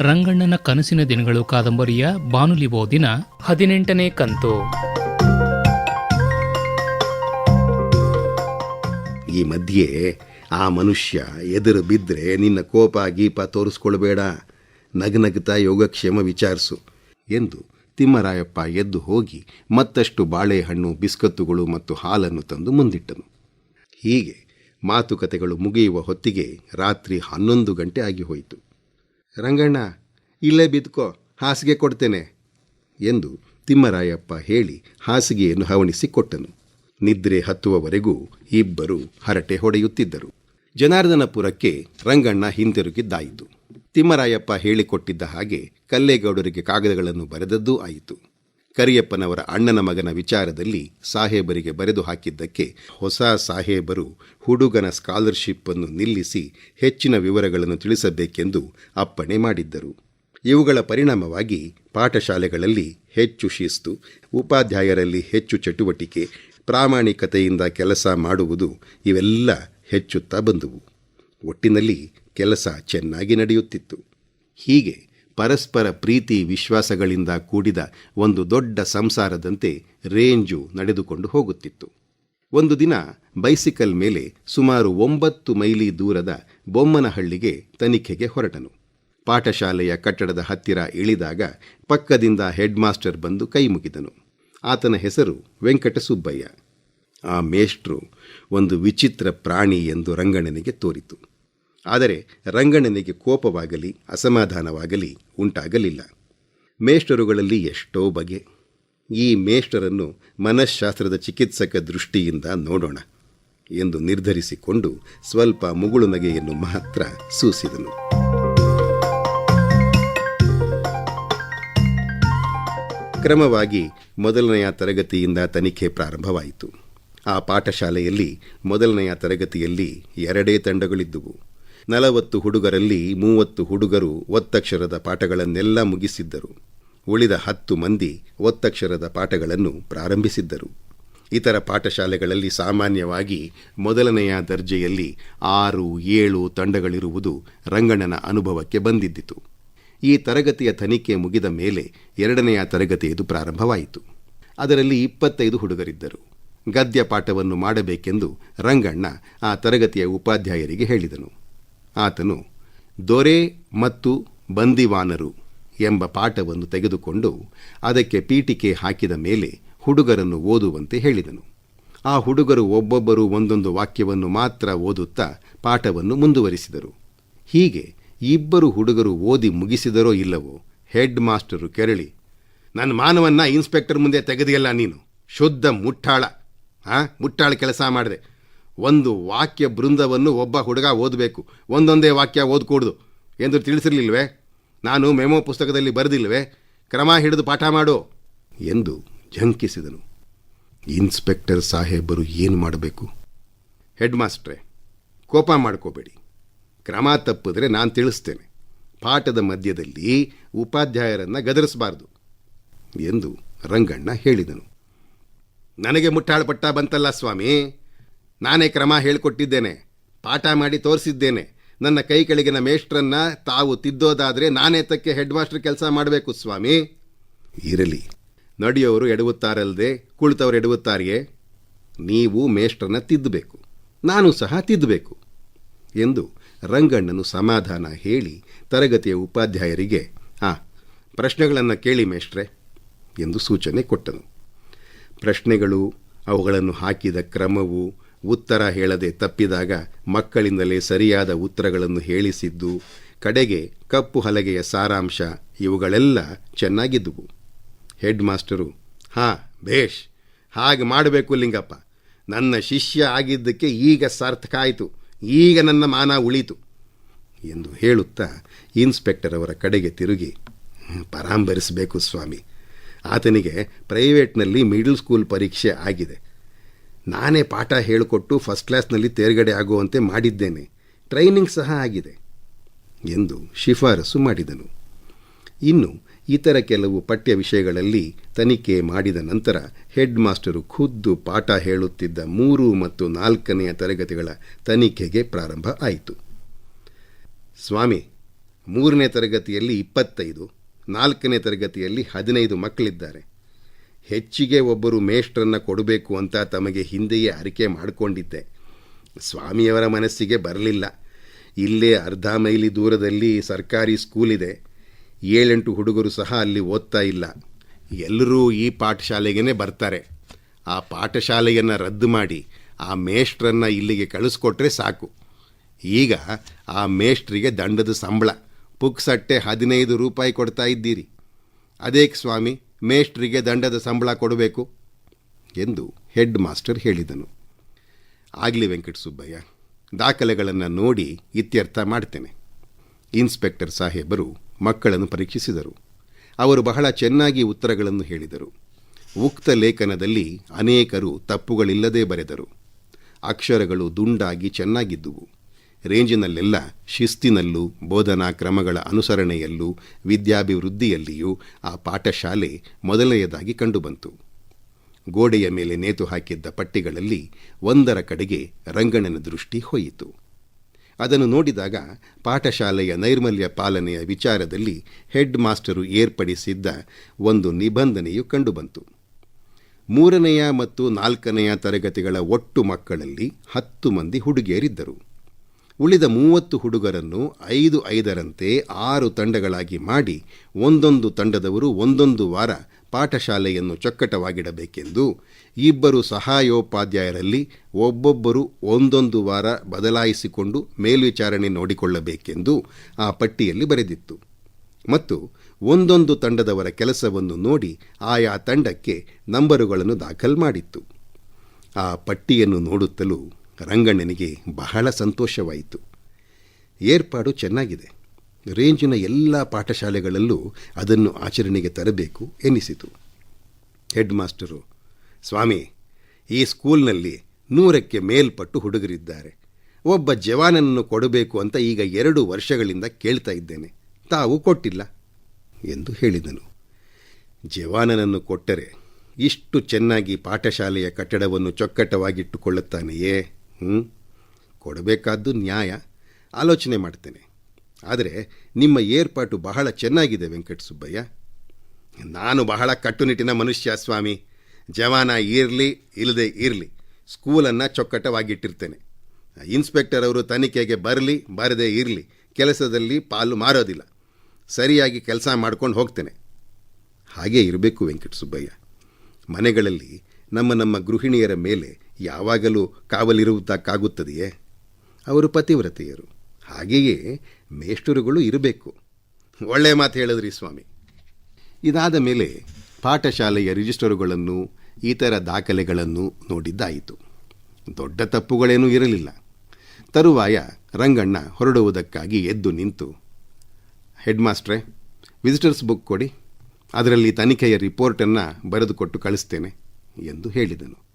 ರಂಗಣ್ಣನ ಕನಸಿನ ದಿನಗಳು ಕಾದಂಬರಿಯ ಬಾನುಲಿ ಓದಿನ ಹದಿನೆಂಟನೇ ಕಂತು. ಈ ಮಧ್ಯೆ ಆ ಮನುಷ್ಯ ಎದುರು ಬಿದ್ದರೆ ನಿನ್ನ ಕೋಪ ಗೀಪ ತೋರಿಸ್ಕೊಳ್ಬೇಡ. ನಗನಗ್ತಾ ಯೋಗಕ್ಷೇಮ ವಿಚಾರಿಸು ಎಂದು ತಿಮ್ಮರಾಯಪ್ಪ ಎದ್ದು ಹೋಗಿ ಮತ್ತಷ್ಟು ಬಾಳೆಹಣ್ಣು, ಬಿಸ್ಕತ್ತುಗಳು ಮತ್ತು ಹಾಲನ್ನು ತಂದು ಮುಂದಿಟ್ಟನು. ಹೀಗೆ ಮಾತುಕತೆಗಳು ಮುಗಿಯುವ ಹೊತ್ತಿಗೆ ರಾತ್ರಿ ಹನ್ನೊಂದು ಗಂಟೆ ಆಗಿ ಹೋಯಿತು. ರಂಗಣ್ಣ, ಇಲ್ಲೇ ಬಿದ್ಕೋ, ಹಾಸಿಗೆ ಕೊಡ್ತೇನೆ ಎಂದು ತಿಮ್ಮರಾಯಪ್ಪ ಹೇಳಿ ಹಾಸಿಗೆಯನ್ನು ಹವಣಿಸಿ ಕೊಟ್ಟನು. ನಿದ್ರೆ ಹತ್ತುವವರೆಗೂ ಇಬ್ಬರು ಹರಟೆ ಹೊಡೆಯುತ್ತಿದ್ದರು. ಜನಾರ್ದನಪುರಕ್ಕೆ ರಂಗಣ್ಣ ಹಿಂತಿರುಗಿದ್ದಾಯಿತು. ತಿಮ್ಮರಾಯಪ್ಪ ಹೇಳಿಕೊಟ್ಟಿದ್ದ ಹಾಗೆ ಕಲ್ಲೇಗೌಡರಿಗೆ ಕಾಗದಗಳನ್ನು ಬರೆದದ್ದೂ ಆಯಿತು. ಕರಿಯಪ್ಪನವರ ಅಣ್ಣನ ಮಗನ ವಿಚಾರದಲ್ಲಿ ಸಾಹೇಬರಿಗೆ ಬರೆದು ಹಾಕಿದ್ದಕ್ಕೆ ಹೊಸ ಸಾಹೇಬರು ಹುಡುಗನ ಸ್ಕಾಲರ್ಶಿಪ್ ಅನ್ನು ನಿಲ್ಲಿಸಿ ಹೆಚ್ಚಿನ ವಿವರಗಳನ್ನು ತಿಳಿಸಬೇಕೆಂದು ಅಪ್ಪಣೆ ಮಾಡಿದ್ದರು. ಇವುಗಳ ಪರಿಣಾಮವಾಗಿ ಪಾಠಶಾಲೆಗಳಲ್ಲಿ ಹೆಚ್ಚು ಶಿಸ್ತು, ಉಪಾಧ್ಯಾಯರಲ್ಲಿ ಹೆಚ್ಚು ಚಟುವಟಿಕೆ, ಪ್ರಾಮಾಣಿಕತೆಯಿಂದ ಕೆಲಸ ಮಾಡುವುದು ಇವೆಲ್ಲ ಹೆಚ್ಚುತ್ತಾ ಬಂದುವು. ಒಟ್ಟಿನಲ್ಲಿ ಕೆಲಸ ಚೆನ್ನಾಗಿ ನಡೆಯುತ್ತಿತ್ತು. ಹೀಗೆ ಪರಸ್ಪರ ಪ್ರೀತಿ, ವಿಶ್ವಾಸಗಳಿಂದ ಕೂಡಿದ ಒಂದು ದೊಡ್ಡ ಸಂಸಾರದಂತೆ ರೇಂಜು ನಡೆದುಕೊಂಡು ಹೋಗುತ್ತಿತ್ತು. ಒಂದು ದಿನ ಬೈಸಿಕಲ್ ಮೇಲೆ ಸುಮಾರು ಒಂಬತ್ತು ಮೈಲಿ ದೂರದ ಬೊಮ್ಮನಹಳ್ಳಿಗೆ ತನಿಖೆಗೆ ಹೊರಟನು. ಪಾಠಶಾಲೆಯ ಕಟ್ಟಡದ ಹತ್ತಿರ ಇಳಿದಾಗ ಪಕ್ಕದಿಂದ ಹೆಡ್ ಮಾಸ್ಟರ್ ಬಂದು ಕೈ ಮುಗಿದನು. ಆತನ ಹೆಸರು ವೆಂಕಟಸುಬ್ಬಯ್ಯ. ಆ ಮೇಷ್ಟ್ರು ಒಂದು ವಿಚಿತ್ರ ಪ್ರಾಣಿ ಎಂದು ರಂಗಣನಿಗೆ ತೋರಿತು. ಆದರೆ ರಂಗಣ್ಣನಿಗೆ ಕೋಪವಾಗಲಿ, ಅಸಮಾಧಾನವಾಗಲಿ ಉಂಟಾಗಲಿಲ್ಲ. ಮೇಷ್ಟರುಗಳಲ್ಲಿ ಎಷ್ಟೋ ಬಗೆ. ಈ ಮೇಷ್ಟರನ್ನು ಮನಃಶಾಸ್ತ್ರದ ಚಿಕಿತ್ಸಕ ದೃಷ್ಟಿಯಿಂದ ನೋಡೋಣ ಎಂದು ನಿರ್ಧರಿಸಿಕೊಂಡು ಸ್ವಲ್ಪ ಮುಗುಳು ನಗೆಯನ್ನು ಮಾತ್ರ ಸೂಸಿದನು. ಕ್ರಮವಾಗಿ ಮೊದಲನೆಯ ತರಗತಿಯಿಂದ ತನಿಖೆ ಪ್ರಾರಂಭವಾಯಿತು. ಆ ಪಾಠಶಾಲೆಯಲ್ಲಿ ಮೊದಲನೆಯ ತರಗತಿಯಲ್ಲಿ ಎರಡೇ ತಂಡಗಳಿದ್ದುವು. ನಲವತ್ತು ಹುಡುಗರಲ್ಲಿ ಮೂವತ್ತು ಹುಡುಗರು ಒತ್ತಕ್ಷರದ ಪಾಠಗಳನ್ನೆಲ್ಲ ಮುಗಿಸಿದ್ದರು. ಉಳಿದ ಹತ್ತು ಮಂದಿ ಒತ್ತಕ್ಷರದ ಪಾಠಗಳನ್ನು ಪ್ರಾರಂಭಿಸಿದ್ದರು. ಇತರ ಪಾಠಶಾಲೆಗಳಲ್ಲಿ ಸಾಮಾನ್ಯವಾಗಿ ಮೊದಲನೆಯ ದರ್ಜೆಯಲ್ಲಿ ಆರು, ಏಳು ತಂಡಗಳಿರುವುದು ರಂಗಣ್ಣನ ಅನುಭವಕ್ಕೆ ಬಂದಿದ್ದಿತು. ಈ ತರಗತಿಯ ತನಿಖೆ ಮುಗಿದ ಮೇಲೆ ಎರಡನೆಯ ತರಗತಿಯದು ಪ್ರಾರಂಭವಾಯಿತು. ಅದರಲ್ಲಿ ಇಪ್ಪತ್ತೈದು ಹುಡುಗರಿದ್ದರು. ಗದ್ಯ ಪಾಠವನ್ನು ಮಾಡಬೇಕೆಂದು ರಂಗಣ್ಣ ಆ ತರಗತಿಯ ಉಪಾಧ್ಯಾಯರಿಗೆ ಹೇಳಿದನು. ಆತನು ದೊರೆ ಮತ್ತು ಬಂದಿವಾನರು ಎಂಬ ಪಾಠವನ್ನು ತೆಗೆದುಕೊಂಡು ಅದಕ್ಕೆ ಪೀಠಿಕೆ ಹಾಕಿದ ಮೇಲೆ ಹುಡುಗರನ್ನು ಓದುವಂತೆ ಹೇಳಿದನು. ಆ ಹುಡುಗರು ಒಬ್ಬೊಬ್ಬರು ಒಂದೊಂದು ವಾಕ್ಯವನ್ನು ಮಾತ್ರ ಓದುತ್ತಾ ಪಾಠವನ್ನು ಮುಂದುವರಿಸಿದರು. ಹೀಗೆ ಇಬ್ಬರು ಹುಡುಗರು ಓದಿ ಮುಗಿಸಿದರೋ ಇಲ್ಲವೋ, ಹೆಡ್ ಮಾಸ್ಟರು ಕೆರಳಿ, ನನ್ನ ಮಾನವನ್ನ ಇನ್ಸ್ಪೆಕ್ಟರ್ ಮುಂದೆ ತೆಗೆದಿಯಲ್ಲ ನೀನು, ಶುದ್ಧ ಮುಟ್ಟಾಳ, ಆ, ಮುಟ್ಟಾಳ ಕೆಲಸ ಮಾಡಿದೆ. ಒಂದು ವಾಕ್ಯ ಬೃಂದವನ್ನು ಒಬ್ಬ ಹುಡುಗ ಓದಬೇಕು. ಒಂದೊಂದೇ ವಾಕ್ಯ ಓದ್ಕೂಡ್ದು. ಎಂದು ತಿಳಿಸಿರಲಿಲ್ವೇ? ನಾನು ಮೆಮೋ ಪುಸ್ತಕದಲ್ಲಿ ಬರೆದಿಲ್ವೇ? ಕ್ರಮ ಹಿಡಿದು ಪಾಠ ಮಾಡು. ಎಂದು ಝಂಕಿಸಿದನು ಇನ್ಸ್ಪೆಕ್ಟರ್ ಸಾಹೇಬರು ಏನು ಮಾಡಬೇಕು? ಹೆಡ್ ಮಾಸ್ಟ್ರೇ ಕೋಪ ಮಾಡ್ಕೋಬೇಡಿ. ಕ್ರಮ ತಪ್ಪಿದ್ರೆ ನಾನು ತಿಳಿಸ್ತೇನೆ. ಪಾಠದ ಮಧ್ಯದಲ್ಲಿ ಉಪಾಧ್ಯಾಯರನ್ನು ಗದರಿಸಬಾರ್ದು ಎಂದು ರಂಗಣ್ಣ ಹೇಳಿದನು. ನನಗೆ ಮುಟ್ಟಾಳ್ಪಟ್ಟ ಬಂತಲ್ಲ ಸ್ವಾಮಿ? ನಾನೇ ಕ್ರಮ ಹೇಳಿಕೊಟ್ಟಿದ್ದೇನೆ. ಪಾಠ ಮಾಡಿ ತೋರಿಸಿದ್ದೇನೆ. ನನ್ನ ಕೈ ಕೆಳಗಿನ ಮೇಷ್ಟ್ರನ್ನ ತಾವು ತಿದ್ದೋದಾದರೆ ನಾನೇ ತಕ್ಕೆ ಹೆಡ್ ಮಾಸ್ಟರ್ ಕೆಲಸ ಮಾಡಬೇಕು ಸ್ವಾಮಿ. ಇರಲಿ. ನಡೆಯೋರು ಎಡವುತ್ತಾರಲ್ಲದೆ ಕುಳಿತವರು ಎಡವುತ್ತಾರೆಯೇ ನೀವು ಮೇಷ್ಟ್ರನ್ನ ತಿದ್ದಬೇಕು ನಾನು ಸಹ ತಿದ್ದಬೇಕು ಎಂದು ರಂಗಣ್ಣನು ಸಮಾಧಾನ ಹೇಳಿ ತರಗತಿಯ ಉಪಾಧ್ಯಾಯರಿಗೆ ಆ ಪ್ರಶ್ನೆಗಳನ್ನು ಕೇಳಿ ಮೇಷ್ಟ್ರೆ ಎಂದು ಸೂಚನೆ ಕೊಟ್ಟನು. ಪ್ರಶ್ನೆಗಳು ಅವುಗಳನ್ನು ಹಾಕಿದ ಕ್ರಮವು ಉತ್ತರ ಹೇಳದೆ ತಪ್ಪಿದಾಗ ಮಕ್ಕಳಿಂದಲೇ ಸರಿಯಾದ ಉತ್ತರಗಳನ್ನು ಹೇಳಿಸಿದ್ದು, ಕಡೆಗೆ ಕಪ್ಪು ಹಲಗೆಯ ಸಾರಾಂಶ ಇವುಗಳೆಲ್ಲ ಚೆನ್ನಾಗಿದ್ದುವು. ಹೆಡ್ ಮಾಸ್ಟರು ಹಾ, ಭೇಷ್, ಹಾಗೆ ಮಾಡಬೇಕು ಲಿಂಗಪ್ಪ. ನನ್ನ ಶಿಷ್ಯ ಆಗಿದ್ದಕ್ಕೆ ಈಗ ಸಾರ್ಥಕ ಆಯಿತು. ಈಗ ನನ್ನ ಮಾನ ಉಳಿತು ಎಂದು ಹೇಳುತ್ತಾ ಇನ್ಸ್ಪೆಕ್ಟರ್ ಅವರ ಕಡೆಗೆ ತಿರುಗಿ, ಪರಾಂಬರಿಸಬೇಕು ಸ್ವಾಮಿ. ಆತನಿಗೆ ಪ್ರೈವೇಟ್ನಲ್ಲಿ ಮಿಡಲ್ ಸ್ಕೂಲ್ ಪರೀಕ್ಷೆ ಆಗಿದೆ. ನಾನೇ ಪಾಠ ಹೇಳಿಕೊಟ್ಟು ಫಸ್ಟ್ ಕ್ಲಾಸ್ನಲ್ಲಿ ತೇರ್ಗಡೆ ಆಗುವಂತೆ ಮಾಡಿದ್ದೇನೆ. ಟ್ರೈನಿಂಗ್ ಸಹ ಆಗಿದೆ ಎಂದು ಶಿಫಾರಸು ಮಾಡಿದನು. ಇನ್ನು ಇತರ ಕೆಲವು ಪಠ್ಯ ವಿಷಯಗಳಲ್ಲಿ ತನಿಖೆ ಮಾಡಿದ ನಂತರ ಹೆಡ್ ಮಾಸ್ಟರು ಖುದ್ದು ಪಾಠ ಹೇಳುತ್ತಿದ್ದ ಮೂರು ಮತ್ತು ನಾಲ್ಕನೆಯ ತರಗತಿಗಳ ತನಿಖೆಗೆ ಪ್ರಾರಂಭ ಆಯಿತು. ಸ್ವಾಮಿ, ಮೂರನೇ ತರಗತಿಯಲ್ಲಿ ಇಪ್ಪತ್ತೈದು, ನಾಲ್ಕನೇ ತರಗತಿಯಲ್ಲಿ ಹದಿನೈದು ಮಕ್ಕಳಿದ್ದಾರೆ. ಹೆಚ್ಚಿಗೆ ಒಬ್ಬರು ಮೇಷ್ಟ್ರನ್ನು ಕೊಡಬೇಕು ಅಂತ ತಮಗೆ ಹಿಂದೆಯೇ ಅರಿಕೆ ಮಾಡಿಕೊಂಡಿದ್ದೆ. ಸ್ವಾಮಿಯವರ ಮನಸ್ಸಿಗೆ ಬರಲಿಲ್ಲ. ಇಲ್ಲೇ ಅರ್ಧ ಮೈಲಿ ದೂರದಲ್ಲಿ ಸರ್ಕಾರಿ ಸ್ಕೂಲಿದೆ. ಏಳೆಂಟು ಹುಡುಗರು ಸಹ ಅಲ್ಲಿ ಓದ್ತಾ ಇಲ್ಲ. ಎಲ್ಲರೂ ಈ ಪಾಠಶಾಲೆಗೇ ಬರ್ತಾರೆ. ಆ ಪಾಠಶಾಲೆಯನ್ನು ರದ್ದು ಮಾಡಿ ಆ ಮೇಷ್ಟ್ರನ್ನು ಇಲ್ಲಿಗೆ ಕಳಿಸ್ಕೊಟ್ರೆ ಸಾಕು. ಈಗ ಆ ಮೇಷ್ಟ್ರಿಗೆ ದಂಡದ ಸಂಬಳ, ಪುಕ್ಸಟ್ಟೆ ಹದಿನೈದು ರೂಪಾಯಿ ಕೊಡ್ತಾ ಇದ್ದೀರಿ. ಅದೇಕ್ ಸ್ವಾಮಿ ಮೇಷ್ಟ್ರಿಗೆ ದಂಡದ ಸಂಬಳ ಕೊಡಬೇಕು ಎಂದು ಹೆಡ್ ಮಾಸ್ಟರ್ ಹೇಳಿದನು. ಆಗಲಿ ವೆಂಕಟ ಸುಬ್ಬಯ್ಯ, ದಾಖಲೆಗಳನ್ನು ನೋಡಿ ಇತ್ಯರ್ಥ ಮಾಡ್ತೇನೆ. ಇನ್ಸ್ಪೆಕ್ಟರ್ ಸಾಹೇಬರು ಮಕ್ಕಳನ್ನು ಪರೀಕ್ಷಿಸಿದರು. ಅವರು ಬಹಳ ಚೆನ್ನಾಗಿ ಉತ್ತರಗಳನ್ನು ಹೇಳಿದರು. ಉಕ್ತ ಲೇಖನದಲ್ಲಿ ಅನೇಕರು ತಪ್ಪುಗಳಿಲ್ಲದೆ ಬರೆದರು. ಅಕ್ಷರಗಳು ದುಂಡಾಗಿ ಚೆನ್ನಾಗಿದ್ದುವು. ರೇಂಜಿನಲ್ಲೆಲ್ಲ ಶಿಸ್ತಿನಲ್ಲೂ ಬೋಧನಾ ಕ್ರಮಗಳ ಅನುಸರಣೆಯಲ್ಲೂ ವಿದ್ಯಾಭಿವೃದ್ಧಿಯಲ್ಲಿಯೂ ಆ ಪಾಠಶಾಲೆ ಮೊದಲನೆಯದಾಗಿ ಕಂಡುಬಂತು. ಗೋಡೆಯ ಮೇಲೆ ನೇತು ಹಾಕಿದ್ದ ಪಟ್ಟಿಗಳಲ್ಲಿ ಒಂದರ ಕಡೆಗೆ ರಂಗಣನ ದೃಷ್ಟಿ ಹೋಯಿತು. ಅದನ್ನು ನೋಡಿದಾಗ ಪಾಠಶಾಲೆಯ ನೈರ್ಮಲ್ಯ ಪಾಲನೆಯ ವಿಚಾರದಲ್ಲಿ ಹೆಡ್ ಮಾಸ್ಟರು ಏರ್ಪಡಿಸಿದ್ದ ಒಂದು ನಿಬಂಧನೆಯು ಕಂಡುಬಂತು. ಮೂರನೆಯ ಮತ್ತು ನಾಲ್ಕನೆಯ ತರಗತಿಗಳ ಒಟ್ಟು ಮಕ್ಕಳಲ್ಲಿ ಹತ್ತು ಮಂದಿ ಹುಡುಗಿಯರಿದ್ದರು. ಉಳಿದ ಮೂವತ್ತು ಹುಡುಗರನ್ನು ಐದು ಐದರಂತೆ ಆರು ತಂಡಗಳಾಗಿ ಮಾಡಿ ಒಂದೊಂದು ತಂಡದವರು ಒಂದೊಂದು ವಾರ ಪಾಠಶಾಲೆಯನ್ನು ಚೊಕ್ಕಟವಾಗಿಡಬೇಕೆಂದು ಇಬ್ಬರು ಸಹಾಯೋಪಾಧ್ಯಾಯರಲ್ಲಿ ಒಬ್ಬೊಬ್ಬರು ಒಂದೊಂದು ವಾರ ಬದಲಾಯಿಸಿಕೊಂಡು ಮೇಲ್ವಿಚಾರಣೆ ನೋಡಿಕೊಳ್ಳಬೇಕೆಂದು ಆ ಪಟ್ಟಿಯಲ್ಲಿ ಬರೆದಿತ್ತು. ಮತ್ತು ಒಂದೊಂದು ತಂಡದವರ ಕೆಲಸವನ್ನು ನೋಡಿ ಆಯಾ ತಂಡಕ್ಕೆ ನಂಬರುಗಳನ್ನು ದಾಖಲು ಮಾಡಿತ್ತು. ಆ ಪಟ್ಟಿಯನ್ನು ನೋಡುತ್ತಲೂ ರಂಗಣ್ಣನಿಗೆ ಬಹಳ ಸಂತೋಷವಾಯಿತು. ಏರ್ಪಾಡು ಚೆನ್ನಾಗಿದೆ. ರೇಂಜಿನ ಎಲ್ಲ ಪಾಠಶಾಲೆಗಳಲ್ಲೂ ಅದನ್ನು ಆಚರಣೆಗೆ ತರಬೇಕು ಎನ್ನಿಸಿತು ಹೆಡ್ ಮಾಸ್ಟರು ಸ್ವಾಮಿ, ಈ ಸ್ಕೂಲ್ನಲ್ಲಿ ನೂರಕ್ಕೆ ಮೇಲ್ಪಟ್ಟು ಹುಡುಗರಿದ್ದಾರೆ. ಒಬ್ಬ ಜವಾನನನ್ನು ಕೊಡಬೇಕು ಅಂತ ಈಗ ಎರಡು ವರ್ಷಗಳಿಂದ ಕೇಳ್ತಾ ಇದ್ದೇನೆ. ತಾವು ಕೊಟ್ಟಿಲ್ಲ, ಎಂದು ಹೇಳಿದನು. ಜವಾನನನ್ನು ಕೊಟ್ಟರೆ ಇಷ್ಟು ಚೆನ್ನಾಗಿ ಪಾಠಶಾಲೆಯ ಕಟ್ಟಡವನ್ನು ಚೊಕ್ಕಟವಾಗಿಟ್ಟುಕೊಳ್ಳುತ್ತಾನೆಯೇ? ಹ್ಞೂ ಕೊಡಬೇಕಾದ್ದು ನ್ಯಾಯ. ಆಲೋಚನೆ ಮಾಡ್ತೇನೆ. ಆದರೆ ನಿಮ್ಮ ಏರ್ಪಾಟು ಬಹಳ ಚೆನ್ನಾಗಿದೆ ವೆಂಕಟ ಸುಬ್ಬಯ್ಯ. ನಾನು ಬಹಳ ಕಟ್ಟುನಿಟ್ಟಿನ ಮನುಷ್ಯ ಸ್ವಾಮಿ. ಜವಾನ ಇರಲಿ ಇಲ್ಲದೆ ಇರಲಿ. ಸ್ಕೂಲನ್ನು ಚೊಕ್ಕಟವಾಗಿಟ್ಟಿರ್ತೇನೆ. ಇನ್ಸ್ಪೆಕ್ಟರ್ ಅವರು ತನಿಖೆಗೆ ಬರಲಿ, ಬರದೇ ಇರಲಿ. ಕೆಲಸದಲ್ಲಿ ಪಾಲು ಮಾರೋದಿಲ್ಲ. ಸರಿಯಾಗಿ ಕೆಲಸ ಮಾಡ್ಕೊಂಡು ಹೋಗ್ತೇನೆ. ಹಾಗೇ ಇರಬೇಕು ವೆಂಕಟ ಸುಬ್ಬಯ್ಯ. ಮನೆಗಳಲ್ಲಿ ನಮ್ಮ ನಮ್ಮ ಗೃಹಿಣಿಯರ ಮೇಲೆ ಯಾವಾಗಲೂ ಕಾವಲಿರುವುದಕ್ಕಾಗುತ್ತದೆಯೇ? ಅವರು ಪತಿವ್ರತೆಯರು. ಹಾಗೆಯೇ ಮೇಷ್ಟರುಗಳು ಇರಬೇಕು. ಒಳ್ಳೆಯ ಮಾತು ಹೇಳಿದ್ರಿ ಸ್ವಾಮಿ. ಇದಾದ ಮೇಲೆ ಪಾಠಶಾಲೆಯ ರಿಜಿಸ್ಟರುಗಳನ್ನು, ಇತರ ದಾಖಲೆಗಳನ್ನು ನೋಡಿದ್ದಾಯಿತು. ದೊಡ್ಡ ತಪ್ಪುಗಳೇನೂ ಇರಲಿಲ್ಲ. ತರುವಾಯ ರಂಗಣ್ಣ ಹೊರಡುವುದಕ್ಕಾಗಿ ಎದ್ದು ನಿಂತು ಹೆಡ್ ಮಾಸ್ಟ್ರೇ ವಿಸಿಟರ್ಸ್ ಬುಕ್ ಕೊಡಿ. ಅದರಲ್ಲಿ ತನಿಖೆಯ ರಿಪೋರ್ಟನ್ನು ಬರೆದುಕೊಟ್ಟು ಕಳಿಸ್ತೇನೆ, ಎಂದು ಹೇಳಿದನು.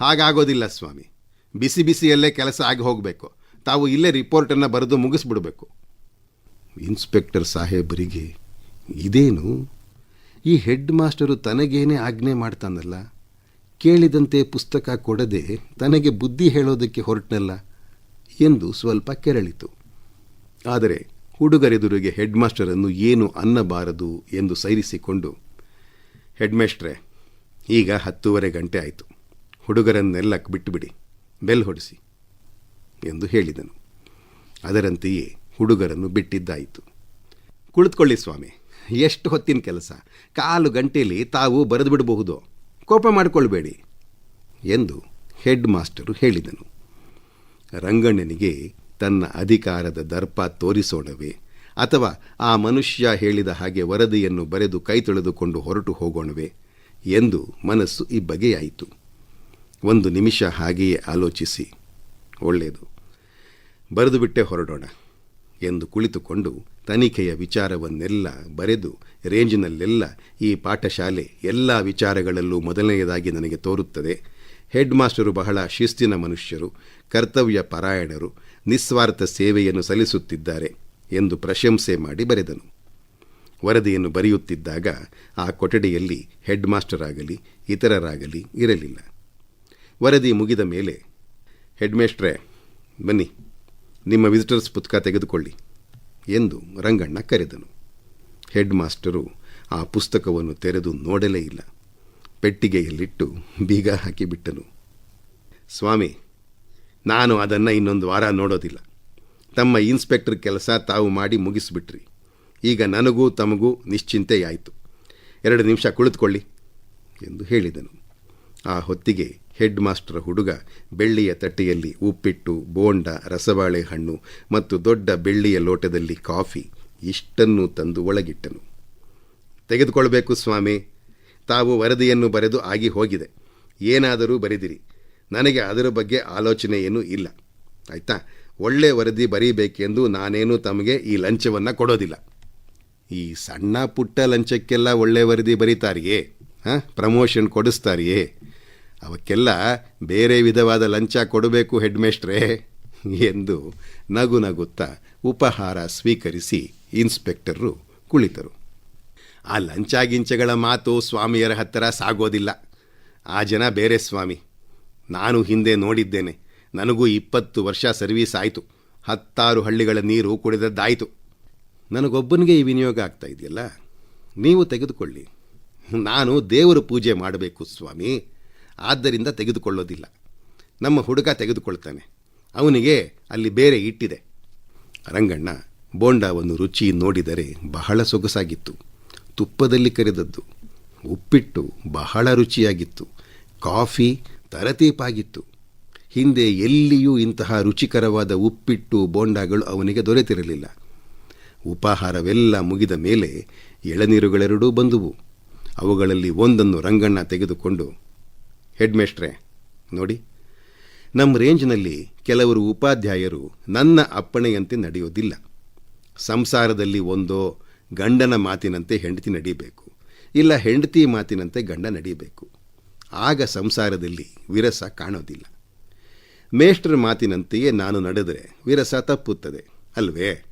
ಹಾಗಾಗೋದಿಲ್ಲ ಸ್ವಾಮಿ. ಬಿಸಿ ಬಿಸಿಯಲ್ಲೇ ಕೆಲಸ ಆಗಿ ಹೋಗಬೇಕು. ತಾವು ಇಲ್ಲೇ ರಿಪೋರ್ಟನ್ನು ಬರೆದು ಮುಗಿಸ್ಬಿಡಬೇಕು. ಇನ್ಸ್ಪೆಕ್ಟರ್ ಸಾಹೇಬರಿಗೆ ಇದೇನು? ಈ ಹೆಡ್ ಮಾಸ್ಟರು ತನಗೇನೇ ಆಜ್ಞೆ ಮಾಡ್ತಾನಲ್ಲ? ಕೇಳಿದಂತೆ ಪುಸ್ತಕ ಕೊಡದೆ ತನಗೆ ಬುದ್ಧಿ ಹೇಳೋದಕ್ಕೆ ಹೊರಟನಲ್ಲ? ಎಂದು ಸ್ವಲ್ಪ ಕೆರಳಿತು. ಆದರೆ ಹುಡುಗರೆದುರಿಗೆ ಹೆಡ್ ಮಾಸ್ಟರನ್ನು ಏನು ಅನ್ನಬಾರದು ಎಂದು ಸೈರಿಸಿಕೊಂಡು, ಹೆಡ್ ಮೇಸ್ಟ್ರೆ ಈಗ ಹತ್ತೂವರೆ ಗಂಟೆ ಆಯಿತು. ಹುಡುಗರನ್ನೆಲ್ಲ ಬಿಟ್ಟುಬಿಡಿ, ಬೆಲ್ ಹೊಡಿಸಿ ಎಂದು ಹೇಳಿದನು. ಅದರಂತೆಯೇ ಹುಡುಗರನ್ನು ಬಿಟ್ಟಿದ್ದಾಯಿತು. ಕುಳಿತುಕೊಳ್ಳಿ ಸ್ವಾಮಿ, ಎಷ್ಟು ಹೊತ್ತಿನ ಕೆಲಸ? ಕಾಲು ಗಂಟೆಯಲ್ಲಿ ತಾವು ಬರೆದು ಬಿಡಬಹುದು ಕೋಪ ಮಾಡಿಕೊಳ್ಬೇಡಿ ಎಂದು ಹೆಡ್ ಮಾಸ್ಟರು ಹೇಳಿದನು. ರಂಗಣ್ಣನಿಗೆ ತನ್ನ ಅಧಿಕಾರದ ದರ್ಪ ತೋರಿಸೋಣವೇ ಅಥವಾ ಆ ಮನುಷ್ಯ ಹೇಳಿದ ಹಾಗೆ ವರದಿಯನ್ನು ಬರೆದು ಕೈ ತೊಳೆದುಕೊಂಡು ಹೊರಟು ಹೋಗೋಣವೆ ಎಂದು ಮನಸ್ಸು ಇಬ್ಬಗೆಯಾಯಿತು. ಒಂದು ನಿಮಿಷ ಹಾಗೆಯೇ ಆಲೋಚಿಸಿ. ಒಳ್ಳೆಯದು. ಬರೆದು ಬಿಟ್ಟೆ ಹೊರಡೋಣ ಎಂದು ಕುಳಿತುಕೊಂಡು ತನಿಖೆಯ ವಿಚಾರವನ್ನೆಲ್ಲ ಬರೆದು ರೇಂಜಿನಲ್ಲೆಲ್ಲ ಈ ಪಾಠಶಾಲೆ ಎಲ್ಲ ವಿಚಾರಗಳಲ್ಲೂ ಮೊದಲನೆಯದಾಗಿ ನನಗೆ ತೋರುತ್ತದೆ. ಹೆಡ್ ಮಾಸ್ಟರು ಬಹಳ ಶಿಸ್ತಿನ ಮನುಷ್ಯರು, ಕರ್ತವ್ಯ ಪರಾಯಣರು, ನಿಸ್ವಾರ್ಥ ಸೇವೆಯನ್ನು ಸಲ್ಲಿಸುತ್ತಿದ್ದಾರೆ ಎಂದು ಪ್ರಶಂಸೆ ಮಾಡಿ ಬರೆದನು. ವರದಿಯನ್ನು ಬರೆಯುತ್ತಿದ್ದಾಗ ಆ ಕೊಠಡಿಯಲ್ಲಿ ಹೆಡ್ ಮಾಸ್ಟರ್ ಆಗಲಿ ಇತರರಾಗಲಿ ಇರಲಿಲ್ಲ. ವರದಿ ಮುಗಿದ ಮೇಲೆ ಹೆಡ್ಮೇಸ್ಟ್ರೇ, ಬನ್ನಿ, ನಿಮ್ಮ ವಿಸಿಟರ್ಸ್ ಪುಸ್ತಕ ತೆಗೆದುಕೊಳ್ಳಿ ಎಂದು ರಂಗಣ್ಣ ಕರೆದನು. ಹೆಡ್ ಮಾಸ್ಟರು ಆ ಪುಸ್ತಕವನ್ನು ತೆರೆದು ನೋಡಲೇ ಇಲ್ಲ. ಪೆಟ್ಟಿಗೆಯಲ್ಲಿಟ್ಟು ಬೀಗ ಹಾಕಿಬಿಟ್ಟನು. ಸ್ವಾಮಿ, ನಾನು ಅದನ್ನು ಇನ್ನೊಂದು ವಾರ ನೋಡೋದಿಲ್ಲ. ತಮ್ಮ ಇನ್ಸ್ಪೆಕ್ಟರ್ ಕೆಲಸ ತಾವು ಮಾಡಿ ಮುಗಿಸ್ಬಿಟ್ರಿ. ಈಗ ನನಗೂ ತಮಗೂ ನಿಶ್ಚಿಂತೆಯಾಯಿತು. ಎರಡು ನಿಮಿಷ ಕುಳಿತುಕೊಳ್ಳಿ ಎಂದು ಹೇಳಿದನು. ಆ ಹೊತ್ತಿಗೆ ಹೆಡ್ ಮಾಸ್ಟರ್ ಹುಡುಗ, ಬೆಳ್ಳಿಯ ತಟ್ಟೆಯಲ್ಲಿ ಉಪ್ಪಿಟ್ಟು, ಬೋಂಡ ರಸಬಾಳೆ ಹಣ್ಣು ಮತ್ತು ದೊಡ್ಡ ಬೆಳ್ಳಿಯ ಲೋಟದಲ್ಲಿ ಕಾಫಿ ಇಷ್ಟನ್ನು ತಂದು ಒಳಗಿಟ್ಟನು. ತೆಗೆದುಕೊಳ್ಬೇಕು ಸ್ವಾಮಿ. ತಾವು ವರದಿಯನ್ನು ಬರೆದು ಆಗಿ ಹೋಗಿದೆ. ಏನಾದರೂ ಬರೆದಿರಿ. ನನಗೆ ಅದರ ಬಗ್ಗೆ ಆಲೋಚನೆ ಏನೂ ಇಲ್ಲ. ಆಯ್ತಾ? ಒಳ್ಳೆ ವರದಿ ಬರೀಬೇಕೆಂದು ನಾನೇನು ತಮಗೆ ಈ ಲಂಚವನ್ನು ಕೊಡೋದಿಲ್ಲ. ಈ ಸಣ್ಣ ಪುಟ್ಟ ಲಂಚಕ್ಕೆಲ್ಲ ಒಳ್ಳೆ ವರದಿ ಬರೀತಾರಿಯೇ? ಹಾಂ? ಪ್ರಮೋಷನ್ ಕೊಡಿಸ್ತಾರಿಯೇ? ಅವಕ್ಕೆಲ್ಲ ಬೇರೆ ವಿಧವಾದ ಲಂಚ ಕೊಡಬೇಕು ಹೆಡ್ ಮೇಸ್ಟ್ರೇ ಎಂದು ನಗು ನಗುತ್ತಾ ಉಪಹಾರ ಸ್ವೀಕರಿಸಿ ಇನ್ಸ್ಪೆಕ್ಟರ್ರು ಕುಳಿತರು. ಆ ಲಂಚ ಗಿಂಚಗಳ ಮಾತು ಸ್ವಾಮಿಯರ ಹತ್ತಿರ ಸಾಗೋದಿಲ್ಲ. ಆ ಜನ ಬೇರೆ ಸ್ವಾಮಿ. ನಾನು ಹಿಂದೆ ನೋಡಿದ್ದೇನೆ. ನನಗೂ ಇಪ್ಪತ್ತು ವರ್ಷ ಸರ್ವೀಸ್ ಆಯಿತು. ಹತ್ತಾರು ಹಳ್ಳಿಗಳ ನೀರು ಕುಡಿದದ್ದಾಯಿತು. ನನಗೊಬ್ಬನಿಗೆ ಈ ವಿನಿಯೋಗ ಆಗ್ತಾ ಇದೆಯಲ್ಲ? ನೀವು ತೆಗೆದುಕೊಳ್ಳಿ. ನಾನು ದೇವರ ಪೂಜೆ ಮಾಡಬೇಕು ಸ್ವಾಮಿ. ಆದ್ದರಿಂದ ತೆಗೆದುಕೊಳ್ಳೋದಿಲ್ಲ. ನಮ್ಮ ಹುಡುಗ ತೆಗೆದುಕೊಳ್ತಾನೆ. ಅವನಿಗೆ ಅಲ್ಲಿ ಬೇರೆ ಇಟ್ಟಿದೆ. ರಂಗಣ್ಣ, ಬೋಂಡಾವನ್ನು ರುಚಿ ನೋಡಿದರೆ ಬಹಳ ಸೊಗಸಾಗಿತ್ತು. ತುಪ್ಪದಲ್ಲಿ ಕರೆದದ್ದು. ಉಪ್ಪಿಟ್ಟು ಬಹಳ ರುಚಿಯಾಗಿತ್ತು. ಕಾಫಿ ತರತೀಪಾಗಿತ್ತು. ಹಿಂದೆ ಎಲ್ಲಿಯೂ ಇಂತಹ ರುಚಿಕರವಾದ ಉಪ್ಪಿಟ್ಟು, ಬೋಂಡಾಗಳು ಅವನಿಗೆ ದೊರೆತಿರಲಿಲ್ಲ. ಉಪಾಹಾರವೆಲ್ಲ ಮುಗಿದ ಮೇಲೆ ಎಳನೀರುಗಳೆರಡೂ ಬಂದುವು. ಅವುಗಳಲ್ಲಿ ಒಂದನ್ನು ರಂಗಣ್ಣ ತೆಗೆದುಕೊಂಡು ಹೆಡ್ ಮೇಸ್ಟ್ರೇ ನೋಡಿ ನಮ್ಮ ರೇಂಜ್ನಲ್ಲಿ ಕೆಲವರು ಉಪಾಧ್ಯಾಯರು ನನ್ನ ಅಪ್ಪಣೆಯಂತೆ ನಡೆಯೋದಿಲ್ಲ. ಸಂಸಾರದಲ್ಲಿ ಒಂದೋ ಗಂಡನ ಮಾತಿನಂತೆ ಹೆಂಡತಿ ನಡೀಬೇಕು, ಇಲ್ಲ ಹೆಂಡತಿ ಮಾತಿನಂತೆ ಗಂಡ ನಡೀಬೇಕು. ಆಗ ಸಂಸಾರದಲ್ಲಿ ವಿರಸ ಕಾಣೋದಿಲ್ಲ. ಮೇಷ್ಟ್ರ ಮಾತಿನಂತೆಯೇ ನಾನು ನಡೆದರೆ ವಿರಸ ತಪ್ಪುತ್ತದೆ, ಅಲ್ವೇ?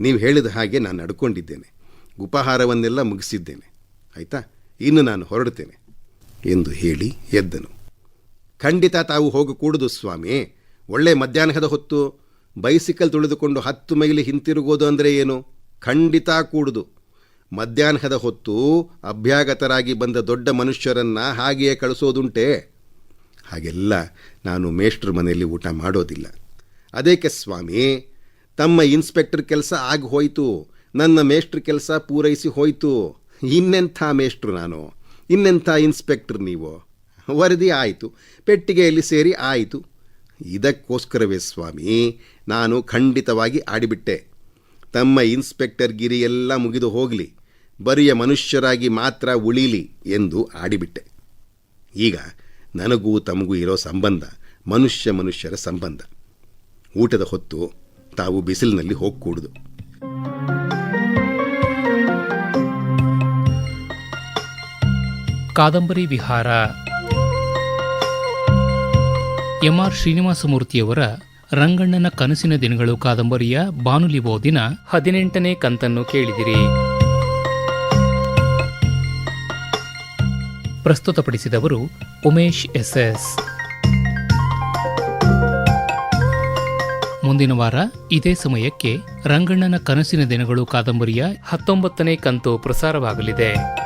ನೀವು ಹೇಳಿದ ಹಾಗೆ ನಾನು ನಡ್ಕೊಂಡಿದ್ದೇನೆ, ಉಪಹಾರವನ್ನೆಲ್ಲ ಮುಗಿಸಿದ್ದೇನೆ, ಆಯಿತಾ? ಇನ್ನು ನಾನು ಹೊರಡುತ್ತೇನೆ ಎಂದು ಹೇಳಿ ಎದ್ದನು. ಖಂಡಿತ ತಾವು ಹೋಗಕೂಡದು ಸ್ವಾಮಿ, ಒಳ್ಳೆ ಮಧ್ಯಾಹ್ನದ ಹೊತ್ತು ಬೈಸಿಕಲ್ ತುಳಿದುಕೊಂಡು ಹತ್ತು ಮೈಲಿ ಹಿಂತಿರುಗೋದು ಅಂದರೆ ಏನು? ಖಂಡಿತ ಕೂಡುದು. ಮಧ್ಯಾಹ್ನದ ಹೊತ್ತು ಅಭ್ಯಾಗತರಾಗಿ ಬಂದ ದೊಡ್ಡ ಮನುಷ್ಯರನ್ನು ಹಾಗೆಯೇ ಕಳಿಸೋದುಂಟೆ? ಹಾಗೆಲ್ಲ ನಾನು ಮೇಷ್ಟ್ರ ಮನೆಯಲ್ಲಿ ಊಟ ಮಾಡೋದಿಲ್ಲ. ಅದೇಕೆ ಸ್ವಾಮಿ, ತಮ್ಮ ಇನ್ಸ್ಪೆಕ್ಟರ್ ಕೆಲಸ ಆಗಿ ಹೋಯಿತು, ನನ್ನ ಮೇಷ್ಟ್ರ ಕೆಲಸ ಪೂರೈಸಿ ಹೋಯಿತು. ಇನ್ನೆಂಥ ಮೇಷ್ಟ್ರು ನಾನು? ಇನ್ನೆಂಥ ಇನ್ಸ್ಪೆಕ್ಟರ್ ನೀವು? ವರದಿ ಆಯಿತು, ಪೆಟ್ಟಿಗೆಯಲ್ಲಿ ಸೇರಿ ಆಯಿತು. ಇದಕ್ಕೋಸ್ಕರವೇ ಸ್ವಾಮಿ, ನಾನು ಖಂಡಿತವಾಗಿ ಆಡಿಬಿಟ್ಟೆ. ತಮ್ಮ ಇನ್ಸ್ಪೆಕ್ಟರ್ ಗಿರಿ ಎಲ್ಲ ಮುಗಿದು ಹೋಗಲಿ, ಬರಿಯ ಮನುಷ್ಯರಾಗಿ ಮಾತ್ರ ಉಳಿಲಿ ಎಂದು ಆಡಿಬಿಟ್ಟೆ. ಈಗ ನನಗೂ ತಮಗೂ ಇರೋ ಸಂಬಂಧ, ಮನುಷ್ಯ ಮನುಷ್ಯರ ಸಂಬಂಧ. ಊಟದ ಹೊತ್ತು ತಾವು ಬಿಸಿಲಿನಲ್ಲಿ ಹೋಗ್ಕೂಡುದು. ಕಾದಂಬರಿ ವಿಹಾರ. ಎಂಆರ್ ಶ್ರೀನಿವಾಸಮೂರ್ತಿಯವರ ರಂಗಣ್ಣನ ಕನಸಿನ ದಿನಗಳು ಕಾದಂಬರಿಯ ಬಾನುಲಿ ಓದಿನ ಹದಿನೆಂಟನೇ ಕಂತನ್ನು ಕೇಳಿದಿರಿ. ಪ್ರಸ್ತುತಪಡಿಸಿದವರು ಉಮೇಶ್ ಎಸ್ಎಸ್. ಮುಂದಿನ ವಾರ ಇದೇ ಸಮಯಕ್ಕೆ ರಂಗಣ್ಣನ ಕನಸಿನ ದಿನಗಳು ಕಾದಂಬರಿಯ ಹತ್ತೊಂಬತ್ತನೇ ಕಂತು ಪ್ರಸಾರವಾಗಲಿದೆ.